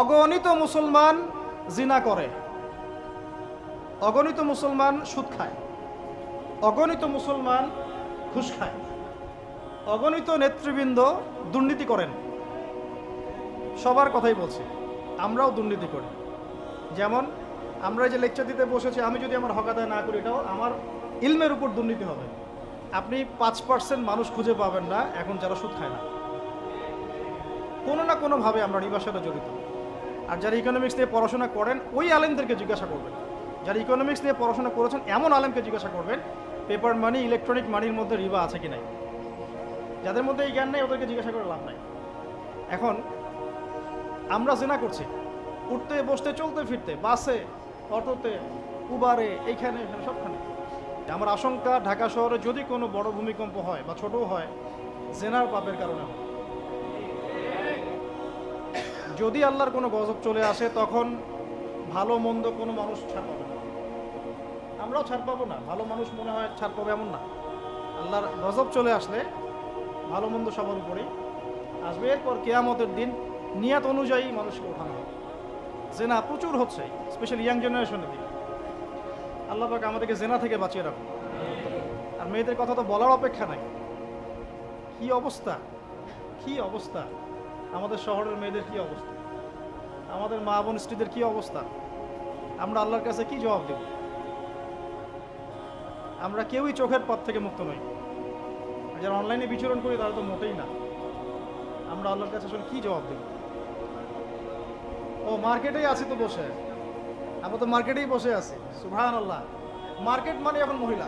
অগণিত মুসলমান জিনা করে, অগণিত মুসলমান সুদ খায়, অগণিত মুসলমান ঘুষ খায়, অগণিত নেতৃবৃন্দ দুর্নীতি করেন। সবার কথাই বলছি, আমরাও দুর্নীতি করি। যেমন, আমরা যে লেকচার দিতে বসেছি, আমি যদি আমার হক আদায় না করি, এটাও আমার ইলমের উপর দুর্নীতি হবে। আপনি পাঁচ পার্সেন্ট মানুষ খুঁজে পাবেন না, এখন যারা সুদ খায় না। কোনো না কোনোভাবে আমরা সাথে জড়িত। আর যারা ইকোনমিক্স নিয়ে পড়াশোনা করেন, ওই আলেমদেরকে জিজ্ঞাসা করবেন। যারা ইকোনমিক্স নিয়ে পড়াশোনা করেছেন, এমন আলেমকে জিজ্ঞাসা করবেন পেপার মানি ইলেকট্রনিক মানির মধ্যে রিবা আছে কি নাই? যাদের মধ্যে এই জ্ঞান নেই, ওদেরকে জিজ্ঞাসা করে লাভ নাই। এখন, আমরা জেনা করছি, উঠতে, বসতে, চলতে, ফিরতে, বাসে, অটোতে, উবারে, এইখানে, এখানে, সবখানে। আমার আশঙ্কা, ঢাকা শহরে যদি কোনো বড় ভূমিকম্প হয় বা ছোটও হয়, জেনার পাপের কারণে হয়। যদি আল্লাহর কোনো গজব চলে আসে, তখন ভালো মন্দ কোনো মানুষ ছাড় পাবে না। আমরাও ছাড় পাবো না। ভালো মানুষ মনে হয় ছাড় পাবে এমন না। আল্লাহর গজব চলে আসলে ভালো মন্দ সবার উপরেই আসবে। এরপর কেয়ামতের দিন নিয়াত অনুযায়ী মানুষকে ওঠানো হবে। জেনা প্রচুর হচ্ছে স্পেশালি ইয়াং জেনারেশনের দিকে। আল্লাহ পাক আমাদেরকে জেনা থেকে বাঁচিয়ে রাখুন। আর মেয়েদের কথা তো বলার অপেক্ষা নাই। কি অবস্থা? কি অবস্থা? আমাদের শহরের মেয়েদের কি অবস্থা? আমাদের মা বোন স্ত্রীদের কি অবস্থা? আমরা আল্লাহর কাছে কি জবাব দেব? আমরা কেউই চোখের পথ থেকে মুক্ত নই। যারা অনলাইনে বিচরণ করি, তারা তো মোটেই না। আমরা আল্লাহর কাছে আসলে কি জবাব দেব? ও, মার্কেটেই আছি তো বসে। আমরা তো মার্কেটেই বসে আছি। সুভান আল্লাহ মার্কেট মানে এখন মহিলা।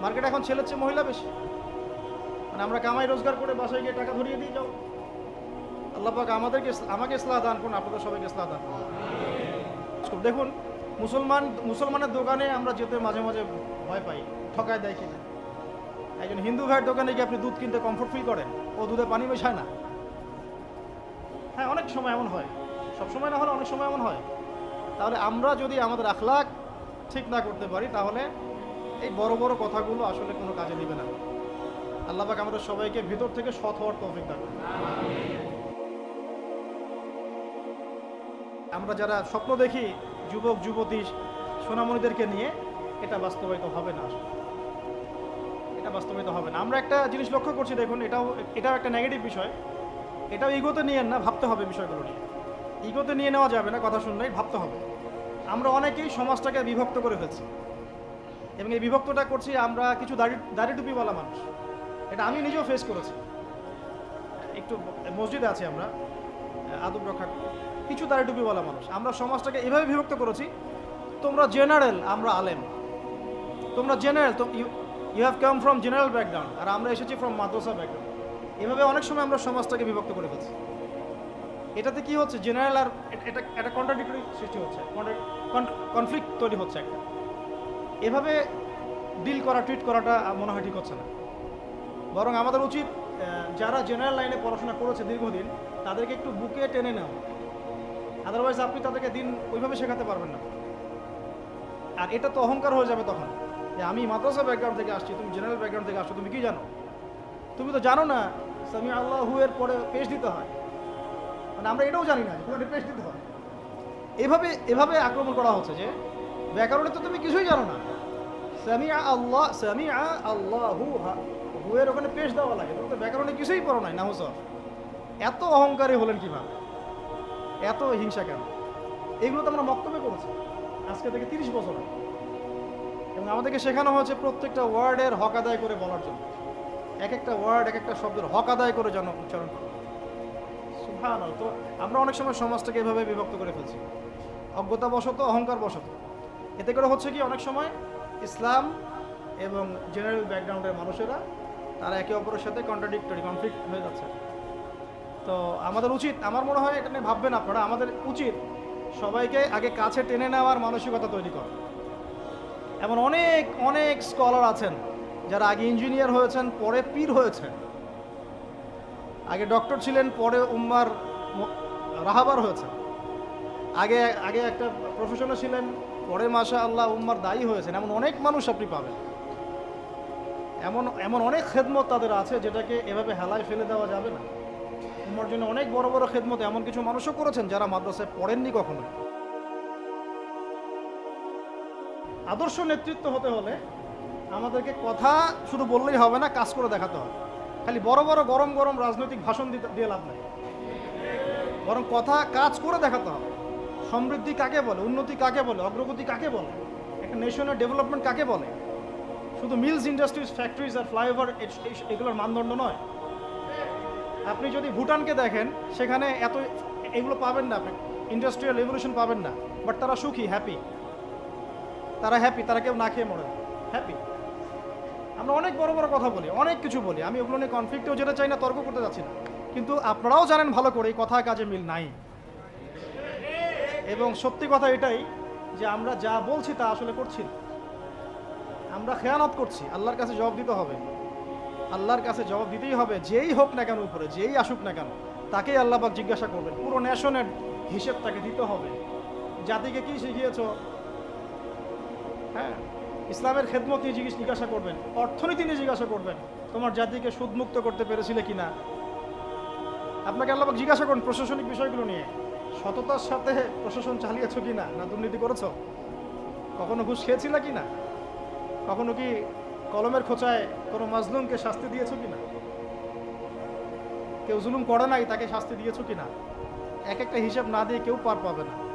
মার্কেট এখন ছেলের চেয়ে মহিলা বেশি। মানে আমরা কামাই রোজগার করে বাসায় গিয়ে টাকা ধরিয়ে দিয়ে যাও আল্লাহ পাক আমাদেরকে আমাকে ইসলাহ দান করুন, আপনাদের সবাইকে ইসলাহ দান করুন। দেখুন, মুসলমান মুসলমানের দোকানে আমরা যেতে মাঝে মাঝে ভয় পাই, ঠকায় দেয় কিনা। একজন হিন্দু ভাইয়ের দোকানে গিয়ে আপনি দুধ কিনতে কমফোর্ট ফিল করেন, ও দুধে পানি মেশায় না। হ্যাঁ অনেক সময় এমন হয়। সব সময় না হলে অনেক সময় এমন হয়। তাহলে আমরা যদি আমাদের আখলাক ঠিক না করতে পারি, তাহলে এই বড় বড় কথাগুলো আসলে কোনো কাজে দিবে না। আল্লাহ পাক আমাদের সবাইকে ভিতর থেকে সৎ হওয়ার তৌফিক দান আমরা যারা স্বপ্ন দেখি যুবক, যুবতী, সোনামণিদেরকে নিয়ে, এটা বাস্তবায়িত হবে না। এটা বাস্তবায়িত হবে না। আমরা একটা জিনিস লক্ষ্য করছি, দেখুন, এটাও এটাও একটা নেগেটিভ বিষয়। এটাও ইগোতে নিয়ে না, ভাবতে হবে বিষয়গুলো নিয়ে। ইগোতে নিয়ে নেওয়া যাবে না, কথা শুনলেই ভাবতে হবে। আমরা অনেকেই সমাজটাকে বিভক্ত করে ফেলছি। এবং এই বিভক্তটা করছি আমরা কিছু দাড়ি দাড়ি টুপিওয়ালা মানুষ। এটা আমি নিজেও ফেস করেছি। একটু মসজিদে আছি আমরা। আদব রক্ষা কিছু দাড়ি বলা মানুষ। আমরা সমাজটাকে এভাবে বিভক্ত করেছি, তোমরা জেনারেল, আমরা আলেম। তোমরা general you have come from general background আর আমরা এসেছি ফ্রম মাদ্রাসা ব্যাকগ্রাউন্ড এভাবে অনেক সময় আমরা সমাজটাকে বিভক্ত করে ফেলছি। এটাতে কি হচ্ছে? জেনারেল আর এটা একটা কন্ট্রাডিক্টরি সৃষ্টি হচ্ছে কনফ্লিক্ট তৈরি হচ্ছে একটা। এভাবে ডিল করা ট্রিট করাটা মনে হয় ঠিক হচ্ছে না। বরং আমাদের উচিত যারা জেনারেল লাইনে পড়াশোনা করেছে দীর্ঘদিন, তাদেরকে একটু বুকে টেনে নেওয়া। আদারওয়াইজ আপনি তাদেরকে দিন ওইভাবে শেখাতে পারবেন না। আর এটা তো অহংকার হয়ে যাবে তখন। যে আমি মাদ্রাসা ব্যাকগ্রাউন্ড থেকে আসছি, তুমি জেনারেল ব্যাকগ্রাউন্ড থেকে আসছো, তুমি কি জানো? তুমি তো জানো না সামি আল্লাহ এর পরে পেশ দিতে হয়। মানে আমরা এটাও জানি না যে পেশ দিতে হয়। এভাবে এভাবে আক্রমণ করা হচ্ছে যে ব্যাকরণে তো তুমি কিছুই জানো না। সামিয়া আল্লাহ সামিয়া আল্লাহ হু হুয়ের ওখানে পেশ দেওয়া লাগে। তুমি তো ব্যাকরণে কিছুই পড়ো নাই না নাহুস এত অহংকারী হলেন কীভাবে? এত হিংসা কেন? এগুলো তো আমরা মক্তব্য করেছি আজকে থেকে তিরিশ বছর। এবং আমাদেরকে শেখানো হয়েছে প্রত্যেকটা ওয়ার্ডের হক আদায় করে বলার জন্য। এক একটা ওয়ার্ড, এক একটা শব্দের হক আদায় করে যেন উচ্চারণ সুবহানাল্লাহ। তো আমরা অনেক সময় সমাজটাকে এভাবে বিভক্ত করে ফেলছি। অহংকার বশত এতে করে হচ্ছে কি, অনেক সময় ইসলাম এবং জেনারেল ব্যাকগ্রাউন্ডের মানুষেরা, তারা একে অপরের সাথে কন্ট্রাডিক্টরি কনফ্লিক্ট হয়ে যাচ্ছে। তো আমাদের উচিত, আমার মনে হয় এটা নিয়ে ভাববেন আপনারা, আমাদের উচিত সবাইকে আগে কাছে টেনে নেওয়ার মানসিকতা তৈরি করা। এমন অনেক অনেক স্কলার আছেন যারা আগে ইঞ্জিনিয়ার হয়েছেন, পরে পীর হয়েছেন। আগে ডক্টর ছিলেন, পরে উম্মার রাহাবার হয়েছেন। আগে আগে একটা প্রফেশনে ছিলেন, পরে মাসা আল্লাহ উম্মার দায়ী হয়েছেন। এমন অনেক মানুষ আপনি পাবেন। এমন এমন অনেক খেদমত তাদের আছে যেটাকে এভাবে হেলায় ফেলে দেওয়া যাবে না। জন্য অনেক বড় বড় খেদমত এমন কিছু মানুষও করেছেন যারা মাদ্রাসায় পড়েননি কখনো। আদর্শ নেতৃত্ব হতে হলে আমাদেরকে কথা শুধু বললেই হবে না, কাজ করে দেখাতে হবে। খালি বড় বড় গরম গরম রাজনৈতিক ভাষণ দিতে, দিয়ে লাভ নাই। বরং কথা, কাজ করে দেখাতে হবে। সমৃদ্ধি কাকে বলে, উন্নতি কাকে বলে, অগ্রগতি কাকে বলে, একটা নেশনের ডেভেলপমেন্ট কাকে বলে? শুধু মিলস ইন্ডাস্ট্রিজ ফ্যাক্টরিজ আর ফ্লাইওভার এগুলোর মানদণ্ড নয়। আপনি যদি ভুটানকে দেখেন, সেখানে এত এগুলো পাবেন না আপনি। ইন্ডাস্ট্রিয়াল রেভলিউশন পাবেন না। বাট তারা সুখী হ্যাপি তারা হ্যাপি তারা কেউ না খেয়ে মরে হ্যাপি আমরা অনেক বড় বড় কথা বলি, অনেক কিছু বলি। আমি ওগুলো নিয়ে কনফ্লিক্টেও যেতে চাই না, তর্ক করতে যাচ্ছি না। কিন্তু আপনারাও জানেন ভালো করে, এই কথা কাজে মিল নাই। এবং সত্যি কথা এটাই যে আমরা যা বলছি তা আসলে করছি আমরা খেয়ানত করছি, আল্লাহর কাছে জবাব দিতে হবে। আল্লাহর কাছে জবাব দিতেই হবে, যেই হোক না কেন উপরে, যেই আসুক না কেন, তাকেই আল্লাহবাক জিজ্ঞাসা করবেন। পুরো ন্যাশনের হিসেব তাকে দিতে হবে। জাতিকে কি শিখিয়েছ? হ্যাঁ ইসলামের খেদমত নিয়ে জিজ্ঞেস জিজ্ঞাসা করবেন, অর্থনীতি নিয়ে জিজ্ঞাসা করবেন, তোমার জাতিকে সুদমুক্ত করতে পেরেছিলে কি না আপনাকে আল্লাহবাক জিজ্ঞাসা করুন প্রশাসনিক বিষয়গুলো নিয়ে। সততার সাথে প্রশাসন চালিয়েছ কি না দুর্নীতি করেছ? কখনো ঘুষ খেয়েছিলে কি না কখনো কি কলমের খোঁচায় কোনো মাজলুমকে শাস্তি দিয়েছ কিনা? কেউ জুলুম করে নাই, তাকে শাস্তি দিয়েছ কিনা? এক একটা হিসাব না দিয়ে কেউ পার পাবে না।